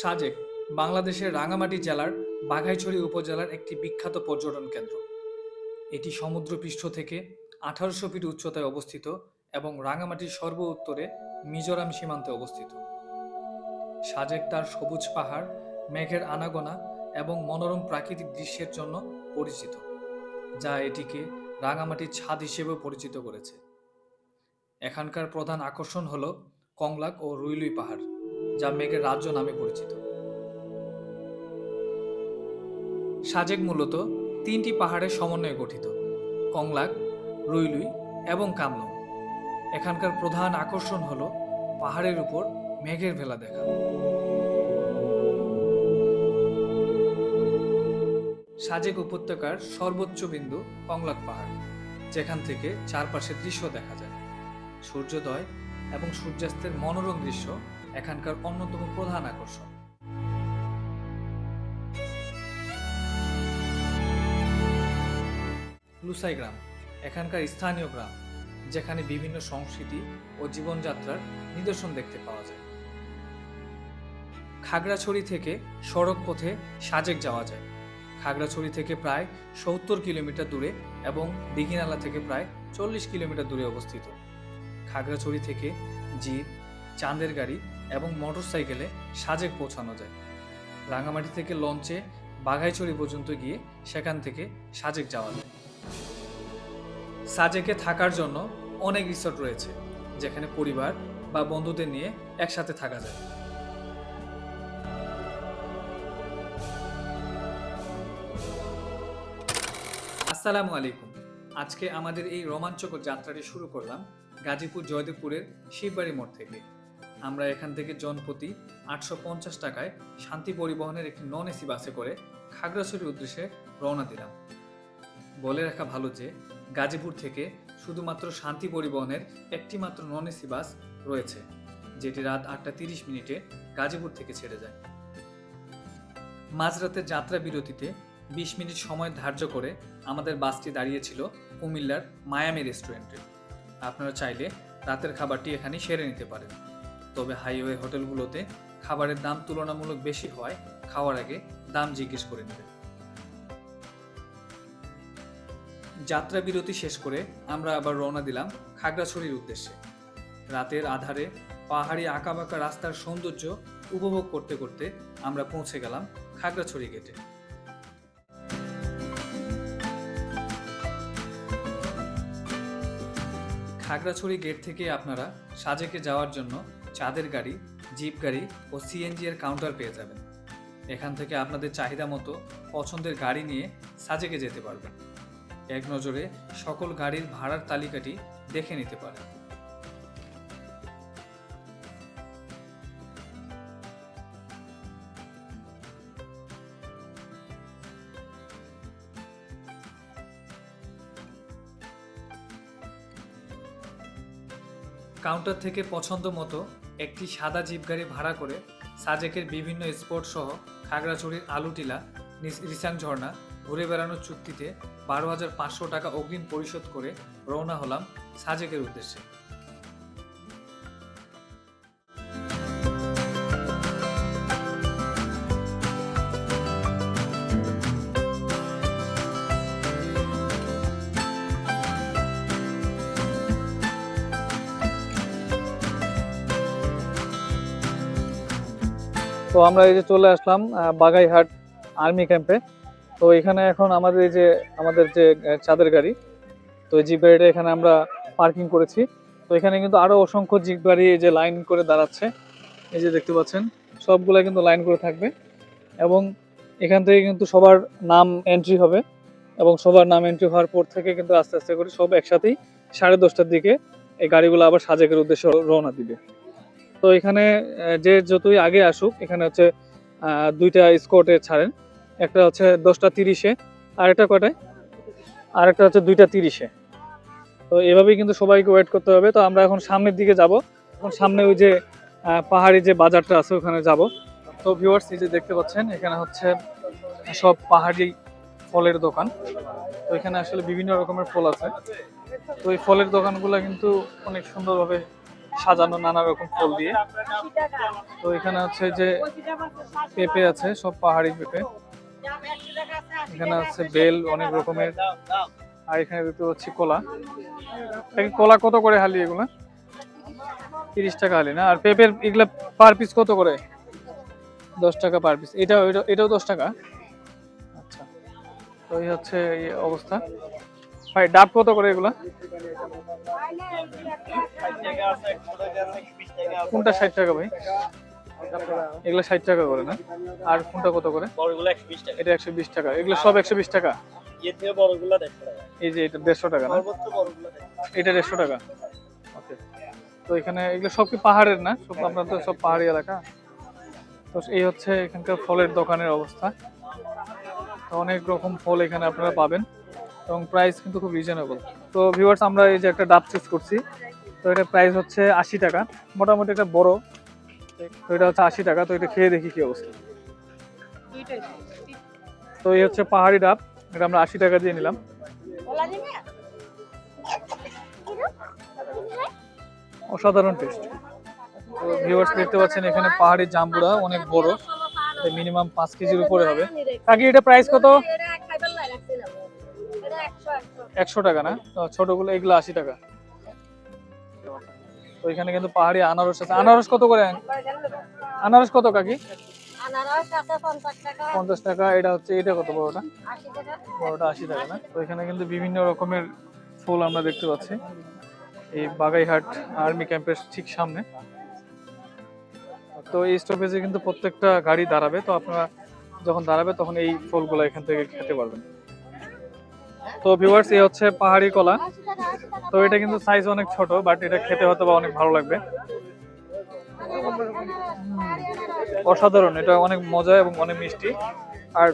সাজেক, বাংলাদেশের রাঙামাটি জেলার বাঘাইছড়ি উপজেলার একটি বিখ্যাত পর্যটন কেন্দ্র। এটি সমুদ্রপৃষ্ঠ থেকে আঠারোশো ফিট উচ্চতায় অবস্থিত এবং রাঙামাটির সর্ব উত্তরে মিজোরাম সীমান্তে অবস্থিত। সাজেক তার সবুজ পাহাড়, মেঘের আনাগোনা এবং মনোরম প্রাকৃতিক দৃশ্যের জন্য পরিচিত, যা এটিকে রাঙামাটির ছাদ হিসেবেও পরিচিত করেছে। এখানকার প্রধান আকর্ষণ হল কংলাক ও রুইলুই পাহাড়। যা মেঘের রাজ্য নামে পরিচিত। সাজেক মূলত তিনটি পাহাড়ের সমন্বয়ে গঠিত, কংলাক, রুইলুই এবং কামলং। এখানকার প্রধান আকর্ষণ হল পাহাড়ের উপর মেঘের ভেলা দেখা। সাজেক উপত্যকার সর্বোচ্চ বিন্দু কংলাক পাহাড়, যেখান থেকে চারপাশের দৃশ্য দেখা যায়। সূর্যোদয় এবং সূর্যাস্তের মনোরম দৃশ্য এখানকার অন্যতম প্রধান আকর্ষণ। লুসাই গ্রাম, এখানকার স্থানীয় গ্রাম, যেখানে বিভিন্ন সংস্কৃতি ও জীবনযাত্রার নিদর্শন দেখতে পাওয়া যায়। খাগড়াছড়ি থেকে সড়ক পথে সাজেক যাওয়া যায়। খাগড়াছড়ি থেকে প্রায় সত্তর কিলোমিটার দূরে এবং দিঘিনালা থেকে প্রায় চল্লিশ কিলোমিটার দূরে অবস্থিত। খাগড়াছড়ি থেকে জিপ, চাঁদের গাড়ি এবং মোটরসাইকেলে সাজেক পৌঁছানো যায়। রাঙামাটি থেকে লঞ্চে বাঘাইছড়ি পর্যন্ত গিয়ে সেখান থেকে সাজেক যাওয়া যায়। সাজেকে থাকার জন্য অনেক রিসোর্ট রয়েছে, যেখানে পরিবার বা বন্ধুদের নিয়ে একসাথে থাকা যায়। আসসালামু আলাইকুম। আজকে আমাদের এই রোমাঞ্চকর যাত্রাটি শুরু করলাম গাজীপুর জয়দেবপুরের শিববাড়ি মোড় থেকে। আমরা এখান থেকে জনপ্রতি আটশো পঞ্চাশ টাকায় শান্তি পরিবহনের একটি নন এসি বাসে করে খাগড়াছড়ির উদ্দেশ্যে রওনা দিলাম। বলে রাখা ভালো যে, গাজীপুর থেকে শুধুমাত্র শান্তি পরিবহনের একটি মাত্র নন এসি বাস রয়েছে, যেটি রাত আটটা তিরিশ মিনিটে গাজীপুর থেকে ছেড়ে যায়। মাঝরাতের যাত্রা বিরতিতে বিশ মিনিট সময় ধার্য করে আমাদের বাসটি দাঁড়িয়েছিল কুমিল্লার মায়ামি রেস্টুরেন্টে। আপনারা চাইলে রাতের খাবারটি এখানে সেরে নিতে পারেন। তবে হাইওয়ে হোটেলগুলোতে খাবারের দাম তুলনামূলক বেশি হয়, খাওয়ার আগে দাম জিজ্ঞেস করে নেবেন যাত্রা বিরতি শেষ করে আমরা আবার রওনা দিলাম খাগড়াছড়ির উদ্দেশ্যে। রাতের আধারে পাহাড়ি আঁকাবাঁকা রাস্তার সৌন্দর্য উপভোগ করতে করতে আমরা পৌঁছে গেলাম খাগড়াছড়ি গেটে। খাগড়াছড়ি গেট থেকে আপনারা সাজেকে যাওয়ার জন্য চাঁদের গাড়ি, জিপ গাড়ি ও সিএনজি এর কাউন্টার পেয়ে যাবেন। এখান থেকে আপনাদের চাহিদা মতো পছন্দের গাড়ি নিয়ে সাজেকে যেতে পারবেন। এক নজরে সকল গাড়ির ভাড়ার তালিকাটি দেখে নিতে পারেন। কাউন্টার থেকে পছন্দ মতো একটি সাদা জিপ গাড়ি ভাড়া করে সাজেকের বিভিন্ন স্পট সহ খাগড়াছড়ির আলুটিলা, রিসাং ঝর্ণা ঘুরে বেড়ানোর চুক্তিতে বারো হাজার পাঁচশো টাকা অগ্রিম পরিশোধ করে রওনা হলাম সাজেকের উদ্দেশ্যে। তো আমরা এই যে চলে আসলাম বাগাইহাট আর্মি ক্যাম্পে। তো এখানে এখন আমাদের এই যে, আমাদের যে চাঁদের গাড়ি, তো জিপ গাড়িটা এখানে আমরা পার্কিং করেছি। তো এখানে কিন্তু আরও অসংখ্য জিপ গাড়ি এই যে লাইন করে দাঁড়াচ্ছে। এই যে দেখতে পাচ্ছেন, সবগুলা কিন্তু লাইন করে থাকবে। এবং এখান থেকে কিন্তু সবার নাম এন্ট্রি হবে। এবং সবার নাম এন্ট্রি হওয়ার পর থেকে কিন্তু আস্তে আস্তে করে সব একসাথেই সাড়ে দশটার দিকে এই গাড়িগুলো আবার সাজেকের উদ্দেশ্যে রওনা দিবে। তো এখানে যে যতই আগে আসুক, এখানে হচ্ছে দুইটা স্কোয়াটে ছাড়েন। একটা হচ্ছে দশটা তিরিশে আর একটা কটায় আর একটা হচ্ছে দুইটা তিরিশে। তো এভাবেই কিন্তু সবাইকে ওয়েট করতে হবে। তো আমরা এখন সামনের দিকে যাব। এখন সামনে ওই যে পাহাড়ি যে বাজারটা আছে, ওখানে যাব। তো ভিউয়ার্স এই যে দেখতে পাচ্ছেন, এখানে হচ্ছে সব পাহাড়ি ফলের দোকান। তো এখানে আসলে বিভিন্ন রকমের ফল আছে। তো এই ফলের দোকানগুলো কিন্তু অনেক সুন্দরভাবে সাজানো নানা রকম ফুল দিয়ে। তো এখানে হচ্ছে যে পেঁপে আছে, সব পাহাড়ি পেঁপে। এখানে আছে বেল, অনেক রকমের। আর এখানে দেখতে পাচ্ছি কলা। কলা কত করে হালি এগুলা? তিরিশ টাকা হালি, না? আর পেঁপের এগুলা পার পিস কত করে? দশ টাকা পার পিস এটাও এটা- এটাও দশ টাকা? আচ্ছা। তো এই হচ্ছে অবস্থা। ভাই ডাব কত করে এগুলা? কোনটা ষাট টাকা ভাই? এগুলা ষাট টাকা করে না? আর কোনটা কত করে? এটা একশো বিশ টাকা। এগুলো সব একশো বিশ টাকা? এই যে এটা দেড়শো টাকা না? এটা দেড়শো টাকা? ওকে। তো এখানে এগুলো সব কি পাহাড়ের না? সব আপনার তো সব পাহাড়ি এলাকা। তো এই হচ্ছে এখানকার ফলের দোকানের অবস্থা। তো অনেক রকম ফল এখানে আপনারা পাবেন। এবং প্রাইস কিন্তু খুব রিজনেবল তো ভিউয়ার্স আমরা এই যে একটা ডাব চুজ করছি, তো এটা প্রাইস হচ্ছে আশি টাকা। মোটামুটি একটা বড়, তো এটা হচ্ছে আশি টাকা, তো এটা খেয়ে দেখি কি অবস্থা। তো এই হচ্ছে পাহাড়ি ডাব, এটা আমরা আশি টাকা দিয়ে নিলাম। অসাধারণ টেস্ট তো ভিউয়ার্স দেখতে পাচ্ছেন এখানে পাহাড়ি জাম্বুরা অনেক বড় মিনিমাম পাঁচ কেজির উপরে হবে। কাকি, এটা প্রাইস কত? একশো টাকা না? ছোটগুলো এগুলো আশি টাকা। তো এখানে কিন্তু পাহাড়ি আনারস আছে। আনারস কত করে? আনারস কত কাকি? পঞ্চাশ টাকা। এটা হচ্ছে এটা কত বড়টা? বড়টা আশি টাকা না? তো এখানে কিন্তু বিভিন্ন রকমের ফুল আমরা দেখতে পাচ্ছি। এই বাগাইহাট আর্মি ক্যাম্পের ঠিক সামনে। তো এই স্টপেজে কিন্তু প্রত্যেকটা গাড়ি দাঁড়াবে। তো আপনারা যখন দাঁড়াবে তখন এই ফুলগুলো এখান থেকে খেতে পারবেন। তো ভিউয়ার্স এই হচ্ছে পাহাড়ি কলা। তো এটা কিন্তু সাইজ অনেক ছোট বাট এটা খেতে হয়তো বা অনেক ভালো লাগবে। অসাধারণ, এটা অনেক মজা এবং অনেক মিষ্টি। আর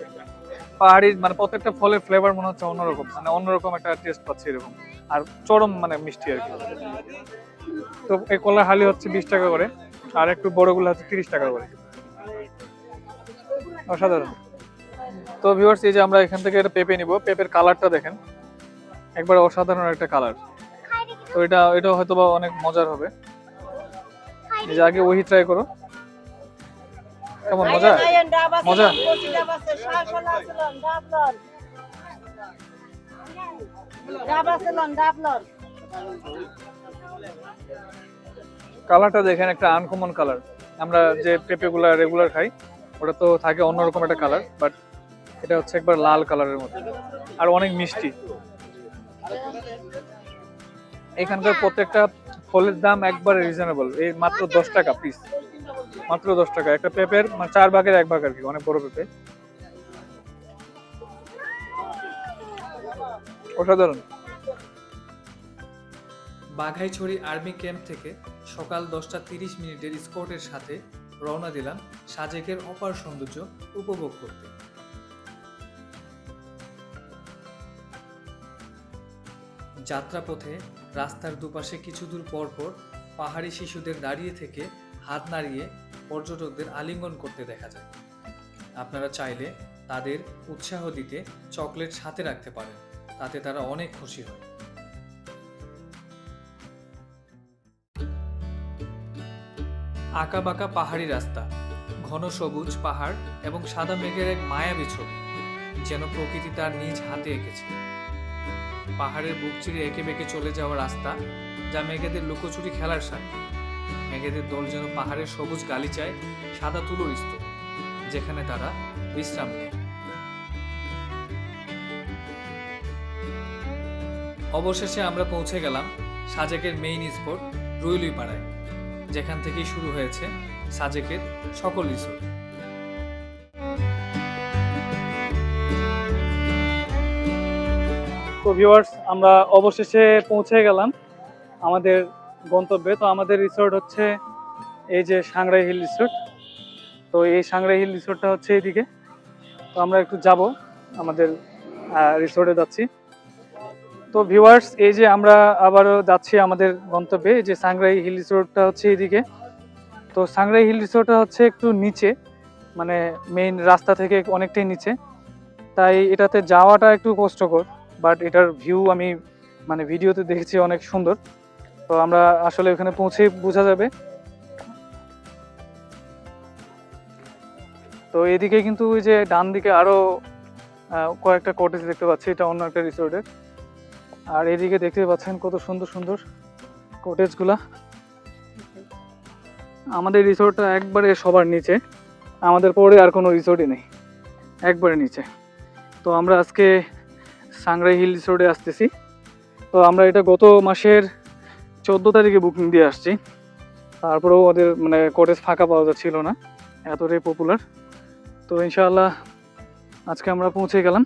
পাহাড়ি মানে প্রত্যেকটা ফলের ফ্লেভার মনে হচ্ছে অন্যরকম মানে অন্যরকম একটা টেস্ট পাচ্ছি এরকম। আর চরম মানে মিষ্টি আর কি। তো এই কলার হালি হচ্ছে বিশ টাকা করে, আর একটু বড়গুলো হচ্ছে তিরিশ টাকা করে। অসাধারণ। তো ভিউয়ার্স এই যে আমরা এখান থেকে একটা পেঁপে নিব। পেঁপের কালারটা দেখেন। একবার অসাধারণ একটা কালার। তো এটা এটা হয়তো বা অনেক মজার হবে। এই যে আগে ওহি ট্রাই করো। কেমন, মজা? মজা? কালারটা দেখেন, একটা আনকমন কালার আমরা যে পেঁপেগুলা রেগুলার খাই, ওটা তো থাকে অন্যরকম একটা কালার বাট এটা হচ্ছে একবার লাল কালারের মতো আর অনেক মিষ্টি। এখানকার প্রত্যেকটা ফলের দাম একবার রিজনেবল এই মাত্র দশ টাকা পিস মাত্র দশ টাকা। একটা পেঁপের মানে চার ভাগের এক ভাগ আর কি, অনেক বড় পেঁপে। অসাধারণ। বাঘাইছড়ি আর্মি ক্যাম্প থেকে সকাল দশটা তিরিশ মিনিটের স্কটের সাথে রওনা দিলাম সাজেকের অপার সৌন্দর্য উপভোগ করতে। যাত্রাপথে রাস্তার দুপাশে কিছু দূর পর পর পাহাড়ি শিশুদের দাঁড়িয়ে থেকে হাত নাড়িয়ে পর্যটকদের আলিঙ্গন করতে দেখা যায়। আপনারা চাইলে তাদের উৎসাহ দিতে চকলেট সাথে রাখতে পারেন, তাতে তারা অনেক খুশি হয়। আঁকাবাঁকা পাহাড়ি রাস্তা, ঘন সবুজ পাহাড় এবং সাদা মেঘের এক মায়াবী ছবি, যেন প্রকৃতি তার নিজ হাতে এঁকেছে। পাহাড়ের বুক চিরে এঁকে বেঁকে চলে যাওয়া রাস্তা, যা মেঘেদের লুকোচুরি খেলার সাথে। মেঘেদের দল যেন পাহাড়ের সবুজ গালিচায় সাদা তুলোর স্তূপ যেখানে তারা বিশ্রাম নেয়। অবশেষে আমরা পৌঁছে গেলাম সাজেকের মেইন স্পট রুইলুই পাড়ায় যেখান থেকেই শুরু হয়েছে সাজেকের সকল রিসোর্ট তো ভিউয়ার্স আমরা অবশেষে পৌঁছে গেলাম আমাদের গন্তব্যে। তো আমাদের রিসোর্ট হচ্ছে এই যে সাংরাই হিল রিসোর্ট তো এই সাংরাই হিল রিসোর্টটা হচ্ছে এইদিকে। তো আমরা একটু যাব আমাদের রিসোর্টে যাচ্ছি। তো ভিউয়ার্স এই যে আমরা আবারও যাচ্ছি আমাদের গন্তব্যে, এই যে সাংরাই হিল রিসোর্টটা হচ্ছে এইদিকে। তো সাংরাই হিল রিসোর্টটা হচ্ছে একটু নিচে মানে মেইন রাস্তা থেকে অনেকটাই নিচে। তাই এটাতে যাওয়াটা একটু কষ্টকর। বাট এটার ভিউ আমি মানে ভিডিওতে দেখেছি অনেক সুন্দর। তো আমরা আসলে ওখানে পৌঁছে বোঝা যাবে। তো এদিকে কিন্তু ওই যে ডান দিকে আরও আহ, কয়েকটা কটেজ দেখতে পাচ্ছি এটা অন্য একটা রিসোর্টের আর এদিকে দেখতে পাচ্ছেন কত সুন্দর সুন্দর কটেজগুলা আমাদের রিসোর্টটা একবারে সবার নিচে। আমাদের পরে আর কোনো রিসোর্টই নেই। একবারে নিচে। তো আমরা আজকে সাংরাই হিল রিসোর্টে আসতেছি। তো আমরা এটা গত মাসের চোদ্দ তারিখে বুকিং দিয়ে আসছি। তারপরেও ওদের মানে কটেজ ফাঁকা পাওয়া যাচ্ছিল না, এতটাই পপুলার তো ইনশাআল্লাহ আজকে আমরা পৌঁছে গেলাম।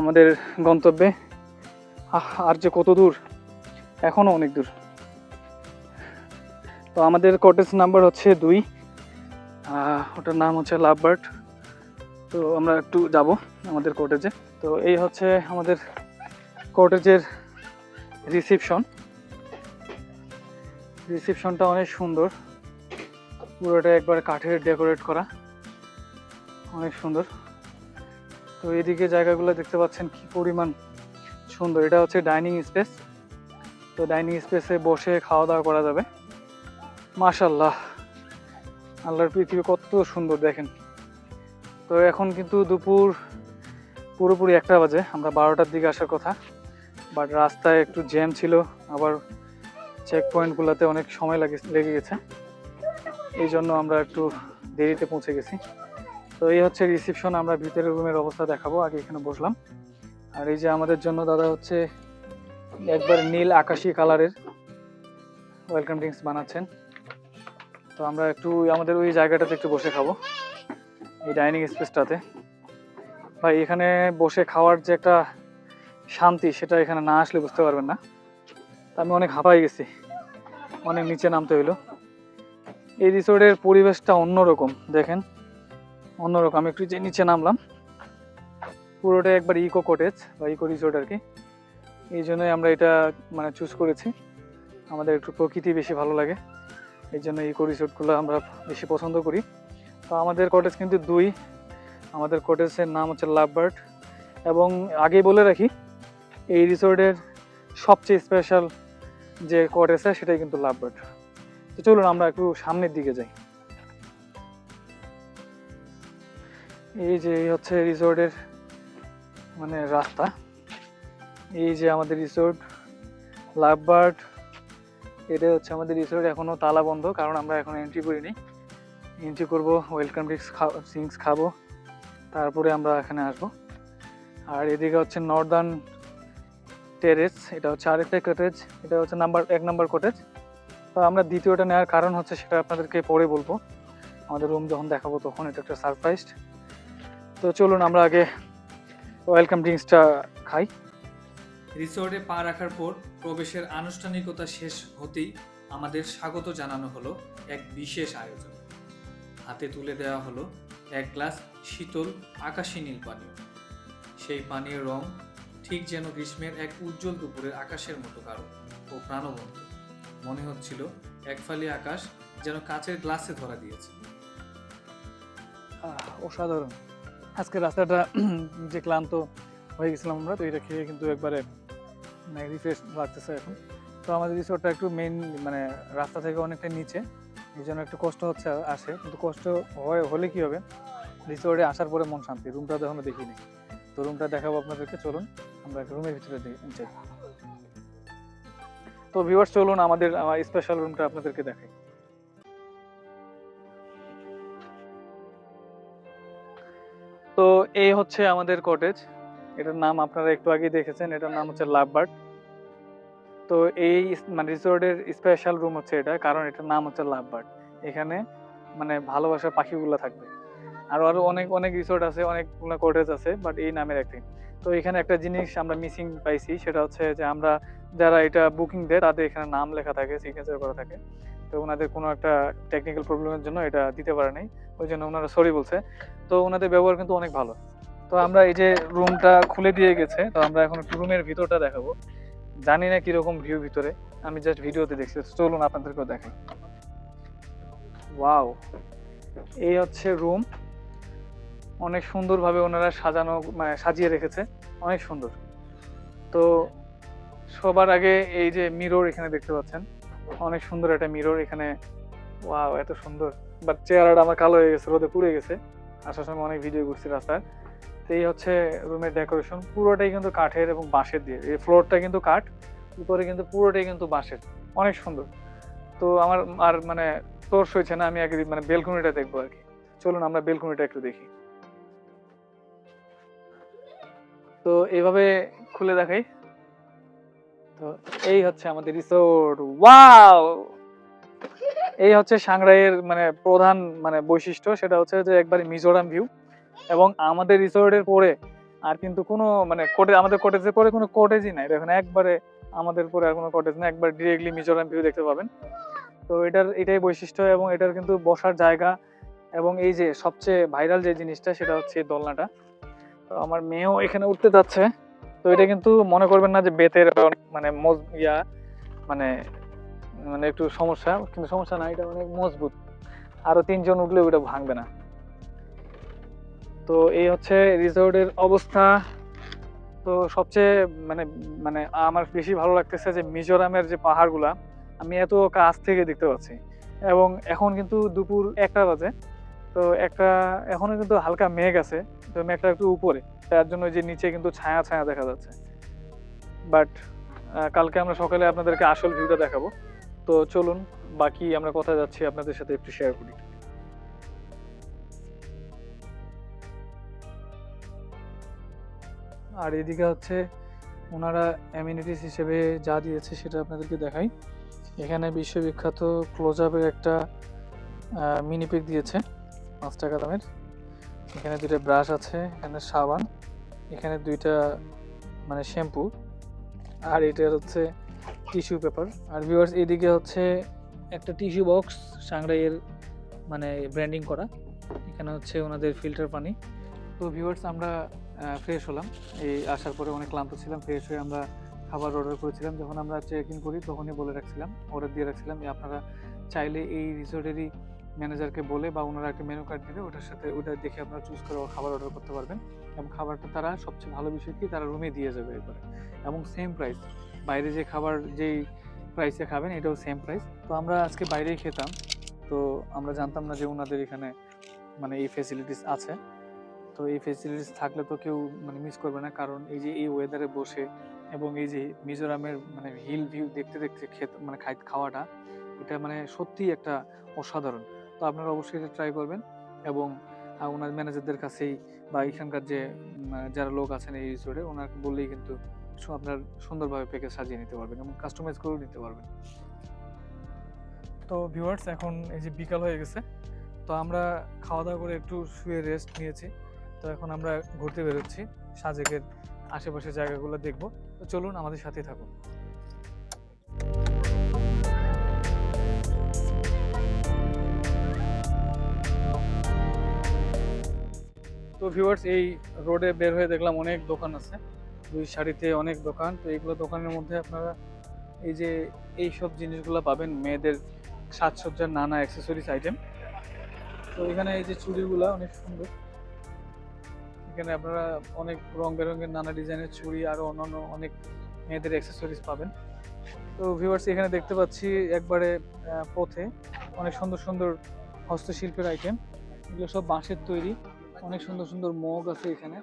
আমাদের গন্তব্যে। আর যে কত দূর এখনও অনেক দূর। তো আমাদের কটেজ নাম্বার হচ্ছে দুই। ওটার নাম হচ্ছে লাভ বার্ড তো আমরা একটু যাব আমাদের কটেজে তো এই হচ্ছে আমাদের কটেজের রিসিপশন রিসিপশনটা অনেক সুন্দর। পুরোটা একবার কাঠের ডেকোরেট করা। অনেক সুন্দর। তো এদিকে জায়গাগুলো দেখতে পাচ্ছেন কি পরিমাণ সুন্দর। এটা হচ্ছে ডাইনিং স্পেস তো ডাইনিং স্পেসে বসে খাওয়া দাওয়া করা যাবে। মাশাল্লাহ আল্লাহর পৃথিবী কত সুন্দর, দেখেন। তো এখন কিন্তু দুপুর পুরোপুরি একটা বাজে, আমরা বারোটার দিকে আসার কথা। বাট রাস্তায় একটু জ্যাম ছিল, আবার চেক পয়েন্টগুলোতে অনেক সময় লাগে লেগে গেছে। এই জন্য আমরা একটু দেরিতে পৌঁছে গেছি। তো এই হচ্ছে রিসিপশন আমরা ভিতরের রুমের অবস্থা দেখাবো, আগে এখানে বসলাম। আর এই যে আমাদের জন্য দাদা হচ্ছে একবার নীল আকাশি কালারের ওয়েলকাম ড্রিঙ্কস বানাচ্ছেন। তো আমরা একটু আমাদের ওই জায়গাটাতে একটু বসে খাব। এই ডাইনিং স্পেসটাতে। ভাই, এখানে বসে খাওয়ার যে একটা শান্তি, সেটা এখানে না আসলে বুঝতে পারবেন না। আমি অনেক হাঁপাই গেছি। অনেক নিচে নামতে হইল। এই রিসোর্টের পরিবেশটা অন্যরকম, দেখেন। অন্যরকম, আমি একটু যে নিচে নামলাম। পুরোটা একবার ইকো কটেজ বা ইকো রিসোর্ট আর কি। এই জন্যই আমরা এটা মানে চুজ করেছি। আমাদের একটু প্রকৃতি বেশি ভালো লাগে। এই জন্য ইকো রিসোর্টগুলো আমরা বেশি পছন্দ করি। তো আমাদের কটেজ কিন্তু দুই। আমাদের কটেজের নাম হচ্ছে লাভ বার্ড এবং আগেই বলে রাখি, এই রিসোর্টের সবচেয়ে স্পেশাল যে কটেজ আছে, সেটাই কিন্তু লাভ বার্ড তো চলুন আমরা একটু সামনের দিকে যাই। এই যে হচ্ছে রিসোর্টের মানে রাস্তা। এই যে আমাদের রিসোর্ট লাভ বার্ড এটা হচ্ছে আমাদের রিসোর্ট এখনও তালা বন্ধ, কারণ আমরা এখন এন্ট্রি করিনি। এন্ট্রি করব ওয়েলকাম ড্রিঙ্কস খা সিংস খাব, তারপরে আমরা এখানে আসব। আর এদিকে হচ্ছে নর্দার্ন টেরেস এটা হচ্ছে আরেকটা কটেজ এটা হচ্ছে নাম্বার এক নাম্বার কটেজ তো আমরা দ্বিতীয়টা নেওয়ার কারণ হচ্ছে সেটা আপনাদেরকে পরে বলব। আমাদের রুম যখন দেখাবো তখন এটা একটা সারপ্রাইজ তো চলুন আমরা আগে ওয়েলকাম ড্রিঙ্কসটা খাই। রিসোর্টে পা রাখার পর প্রবেশের আনুষ্ঠানিকতা শেষ হতেই আমাদের স্বাগত জানানো হলো এক বিশেষ আয়োজন। হাতে তুলে দেওয়া হলো এক গ্লাস শীতল আকাশী নীল পানীয়। সেই পানীয় রং ঠিক যেন গ্রীষ্মের এক উজ্জ্বল দুপুরের আকাশের মতো কারও ও প্রাণবন্ত। মনে হচ্ছিল এক ফালি আকাশ যেন কাচের গ্লাসে ধরা দিয়েছে। অসাধারণ। আজকে রাস্তাটা যে ক্লান্ত হয়ে গেছিলাম আমরা, তো এটা খেয়ে কিন্তু একবারে মানে রিফ্রেশ লাগতেছে এখন। তো আমাদের রিসোর্টটা একটু মেন মানে রাস্তা থেকে অনেকটা নিচে। এই জন্য একটু কষ্ট হচ্ছে, আসে। কিন্তু কষ্ট হয়, হলে কি হবে? রিসোর্টে আসার পরে মন শান্তি। রুমটা এখনও দেখিনি। তো রুমটা দেখাবো আপনাদেরকে। চলুন, আমরা রুমের ভিতরে যাই তো ভিউয়ার্স চলুন আমাদের স্পেশাল রুমটা আপনাদেরকে দেখাই। তো এই হচ্ছে আমাদের কটেজ এটার নাম আপনারা একটু আগে দেখেছেন। এটার নাম হচ্ছে লাভ বার্ড তো এই মানে রিসোর্টের স্পেশাল রুম হচ্ছে এটা, কারণ এটার নাম হচ্ছে লাভ বার্ড এখানে মানে ভালোবাসার পাখিগুলো থাকবে। আরও আরও অনেক অনেক রিসোর্ট আছে, অনেকগুলো কটেজ আছে বাট এই নামের একটি। তো এখানে একটা জিনিস আমরা মিসিং পাইছি, সেটা হচ্ছে যে আমরা যারা এটা বুকিং দেয়, তাদের এখানে নাম লেখা থাকে সিগনেচার করা থাকে। তো ওনাদের কোনো একটা টেকনিক্যাল প্রবলেমের জন্য এটা দিতে পারে নাই। ওই জন্য ওনারা সরি বলছে। তো ওনাদের ব্যবহার কিন্তু অনেক ভালো। তো আমরা এই যে রুমটা খুলে দিয়ে গেছে, তো আমরা এখন একটু রুমের ভিতরটা দেখাবো। জানি না কীরকম ভিউ ভিতরে। আমি জাস্ট ভিডিওতে দেখছি। চলুন আপনাদেরকেও দেখাই। ওয়াও এই হচ্ছে রুম অনেক সুন্দরভাবে ওনারা সাজানো মানে সাজিয়ে রেখেছে। অনেক সুন্দর। তো, সবার আগে এই যে মিরর এখানে দেখতে পাচ্ছেন। অনেক সুন্দর একটা মিরর এখানে। ওয়াও এত সুন্দর। বাট চেহারাটা আমার কালো হয়ে গেছে, রোদে পুড়ে গেছে। আসার সময় অনেক ভিডিও করছি রাস্তার তো এই হচ্ছে রুমের ডেকোরেশন। পুরোটাই কিন্তু কাঠের এবং বাঁশের দিয়ে। এই ফ্লোরটা কিন্তু কাঠ, উপরে কিন্তু পুরোটাই কিন্তু বাঁশের। অনেক সুন্দর। তো আমার আর মানে তোর হয়েছে না, আমি একদিন মানে বেলকুনিটা দেখব আর কি। চলুন আমরা বেলকুনিটা একটু দেখি। তো এইভাবে খুলে দেখাই। তো এই হচ্ছে আমাদের রিসোর্ট ওয়াও এই হচ্ছে সাংরাইয়ের মানে প্রধান মানে বৈশিষ্ট্য, সেটা হচ্ছে যে একবারে মিজোরাম ভিউ এবং আমাদের রিসোর্টের পরে আর কিন্তু কোনো মানে কোটে আমাদের কটেজের পরে কোনো কটেজই নাই। দেখুন, একবারে আমাদের পরে আর কোনো কটেজ না একবার ডিরেক্টলি মিজোরাম ভিউ দেখতে পাবেন। তো এটার, এটাই বৈশিষ্ট্য এবং এটার কিন্তু বসার জায়গা এবং এই যে সবচেয়ে ভাইরাল যে জিনিসটা, সেটা হচ্ছে এই দোলনাটা। তো আমার মেয়েও এখানে উঠতে যাচ্ছে। তো এটা কিন্তু মনে করবেন না যে বেতের মানে ইয়া মানে মানে একটু সমস্যা, কিন্তু সমস্যা না, এটা অনেক মজবুত। আরও তিনজন উঠলে ওটা ভাঙবে না। তো এই হচ্ছে রিসোর্টের অবস্থা। তো সবচেয়ে মানে মানে আমার বেশি ভালো লাগতেছে যে মিজোরামের যে পাহাড়গুলা, আমি এত কাছ থেকে দেখতে পাচ্ছি। এবং এখন কিন্তু দুপুর একটা বাজে। তো একটা, এখনও কিন্তু হালকা মেঘ আছে। তো মেঘটা একটু উপরে। তার জন্য যে নিচে কিন্তু ছায়া ছায়া দেখা যাচ্ছে। বাট কালকে আমরা সকালে আপনাদেরকে আসল ভিউটা দেখাবো। তো চলুন, বাকি আমরা কোথায় যাচ্ছি আপনাদের সাথে একটু শেয়ার করি। আর এদিকে হচ্ছে ওনারা অ্যামিনিটিস হিসেবে যা দিয়েছে সেটা আপনাদেরকে দেখাই। এখানে বিশ্ববিখ্যাত ক্লোজ আপের একটা মিনি পিক দিয়েছে, পাঁচ টাকা দামের। এখানে দুইটা ব্রাশ আছে, এখানে সাবান, এখানে দুইটা মানে শ্যাম্পু আর এটা হচ্ছে টিস্যু পেপার আর ভিউয়ার্স এদিকে হচ্ছে একটা টিস্যু বক্স সাংরাইয়ের মানে ব্র্যান্ডিং করা। এখানে হচ্ছে ওনাদের ফিল্টার পানি। তো ভিউয়ার্স আমরা ফ্রেশ হলাম। এই আসার পরে অনেক ক্লান্ত ছিলাম ফ্রেশ হয়ে আমরা খাবার অর্ডার করেছিলাম। যখন আমরা চেক ইন করি, তখনই বলে রাখছিলাম অর্ডার দিয়ে রাখছিলাম যে আপনারা চাইলে এই রিসোর্টেরই ম্যানেজারকে বলে বা ওনারা একটা মেনু কার্ড দিবে ওটার সাথে ওটা দেখে আপনারা চুজ করে খাবার অর্ডার করতে পারবেন। এবং খাবারটা তারা সবচেয়ে ভালো বিষয় কি, তারা রুমে দিয়ে যাবে এরপরে। এবং সেম প্রাইস বাইরে যে খাবার যেই প্রাইসে খাবেন, এটাও সেম প্রাইস তো আমরা আজকে বাইরেই খেতাম। তো আমরা জানতাম না যে ওনাদের এখানে মানে এই ফেসিলিটিস আছে। তো এই ফেসিলিটিস থাকলে তো কেউ মানে মিস করবে না। কারণ এই যে এই ওয়েদারে বসে এবং এই যে মিজোরামের মানে হিল ভিউ দেখতে দেখতে খেত মানে খাই খাওয়াটা, এটা মানে সত্যিই একটা অসাধারণ। তো আপনারা অবশ্যই এটা ট্রাই করবেন এবং ওনার ম্যানেজারদের কাছেই বা এখানকার যে যারা লোক আছেন এই রিসোর্টে ওনাকে বললেই কিন্তু আপনার সুন্দরভাবে প্যাকেজ সাজিয়ে নিতে পারবেন এবং কাস্টমাইজ করেও নিতে পারবেন। তো ভিউয়ার্স এখন এই যে বিকাল হয়ে গেছে। তো আমরা খাওয়া দাওয়া করে একটু শুয়ে রেস্ট নিয়েছি। তো এখন আমরা ঘুরতে বেরোচ্ছি। সাজেকের আশেপাশের জায়গাগুলো দেখব। তো চলুন আমাদের সাথে থাকুন। তো ভিউয়ার্স এই রোডে বের হয়ে দেখলাম অনেক দোকান আছে। দুই সারিতে অনেক দোকান। তো এইগুলো দোকানের মধ্যে আপনারা এই যে এই সব জিনিসগুলো পাবেন, মেয়েদের সাজসজ্জার নানা অ্যাক্সেসরিজ আইটেম তো এখানে এই যে চুড়িগুলো অনেক সুন্দর। এখানে আপনারা অনেক রং বেরঙের নানা ডিজাইনের চুড়ি আরও অন্যান্য অনেক মেয়েদের অ্যাক্সেসরিজ পাবেন। তো ভিউয়ার্স এখানে দেখতে পাচ্ছি একবারে পথে অনেক সুন্দর সুন্দর হস্তশিল্পের আইটেম এগুলো সব বাঁশের তৈরি। অনেক সুন্দর সুন্দর মগ আছে এখানে।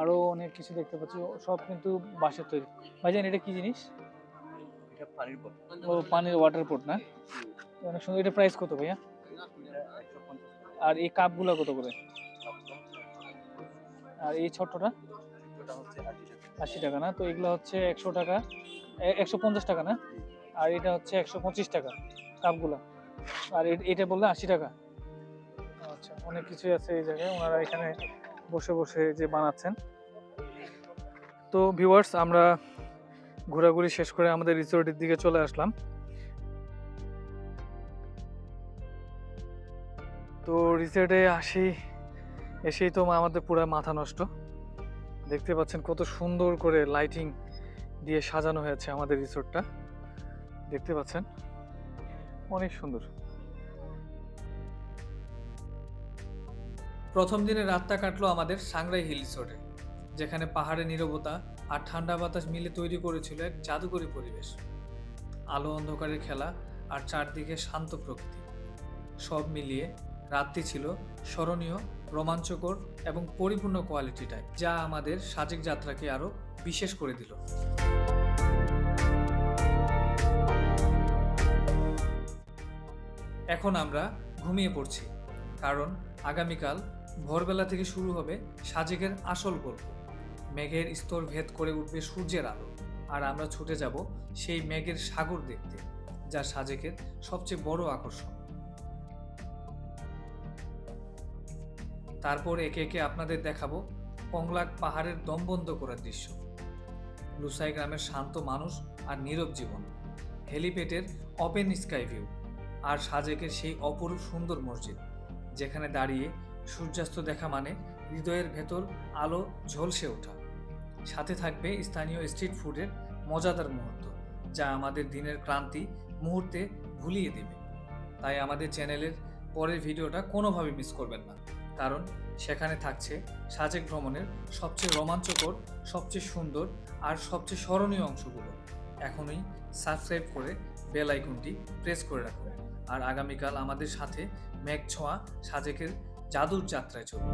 আরও অনেক কিছু দেখতে পাচ্ছি। সব কিন্তু বাঁশের তৈরি। ভাইজান এটা কি জিনিস? ও পানির ওয়াটার পোর্ট না? অনেক সুন্দর। এটা প্রাইস কত ভাইয়া? আর এই কাপগুলো কত করে? আর এই হচ্ছে আশি টাকা। না? তো এগুলো হচ্ছে একশো টাকা। একশো পঞ্চাশ টাকা না? আর এটা হচ্ছে একশো পঁচিশ টাকা কাপগুলো। আর এটা বললে আশি টাকা। আচ্ছা। অনেক কিছুই আছে এই জায়গায়। ওনারা এখানে বসে বসে যে বানাচ্ছেন। তো ভিউয়ার্স আমরা ঘোরাঘুরি শেষ করে আমাদের রিসোর্টের দিকে চলে আসলাম। তো রিসোর্টে আসি। এসেই তো আমাদের পুরো মাথা নষ্ট। দেখতে পাচ্ছেন কত সুন্দর করে লাইটিং দিয়ে সাজানো হয়েছে আমাদের রিসোর্টটা দেখতে পাচ্ছেন? অনেক সুন্দর। প্রথম দিনের রাতটা কাটলো আমাদের সাংরাই হিল রিসোর্টে যেখানে পাহাড়ে নীরবতা আর ঠান্ডা বাতাস মিলে তৈরি করেছিল এক জাদুকরী পরিবেশ। আলো অন্ধকারের খেলা আর চারদিকে শান্ত প্রকৃতি। সব মিলিয়ে রাতটি ছিল স্মরণীয় রোমাঞ্চকর এবং পরিপূর্ণ কোয়ালিটিটায় যা আমাদের সাজেক যাত্রাকে আরও বিশেষ করে দিল। এখন আমরা ঘুমিয়ে পড়ছি, কারণ আগামীকাল ভোরবেলা থেকে শুরু হবে সাজেকের আসল গল্প। মেঘের স্তর ভেদ করে উঠবে সূর্যের আলো, আর আমরা ছুটে যাব সেই মেঘের সাগর দেখতে, যা সাজেকের সবচেয়ে বড় আকর্ষণ। তারপর একে একে আপনাদের দেখাবো কংলাক পাহাড়ের দম বন্ধ করার দৃশ্য। লুসাই গ্রামের শান্ত মানুষ আর নীরব জীবন। হেলিপ্যাডের ওপেন স্কাই ভিউ আর সাজেকের সেই অপরূপ সুন্দর মসজিদ, যেখানে দাঁড়িয়ে সূর্যাস্ত দেখা মানে হৃদয়ের ভেতর আলো ঝলসে ওঠা। সাথে থাকবে স্থানীয় স্ট্রিট ফুডের মজাদার মুহূর্ত, যা আমাদের দিনের ক্লান্তি মুহূর্তে ভুলিয়ে দেবে। তাই আমাদের চ্যানেলের পরের ভিডিওটা কোনোভাবে মিস করবেন না। কারণ সেখানে থাকছে সাজেক ভ্রমণের সবচেয়ে রোমাঞ্চকর, সবচেয়ে সুন্দর আর সবচেয়ে স্মরণীয় অংশগুলো। এখনই সাবস্ক্রাইব করে বেল আইকনটি প্রেস করে রাখুন আর আগামীকাল আমাদের সাথে মেঘ ছোঁয়া সাজেকের জাদুর যাত্রায় চলুন।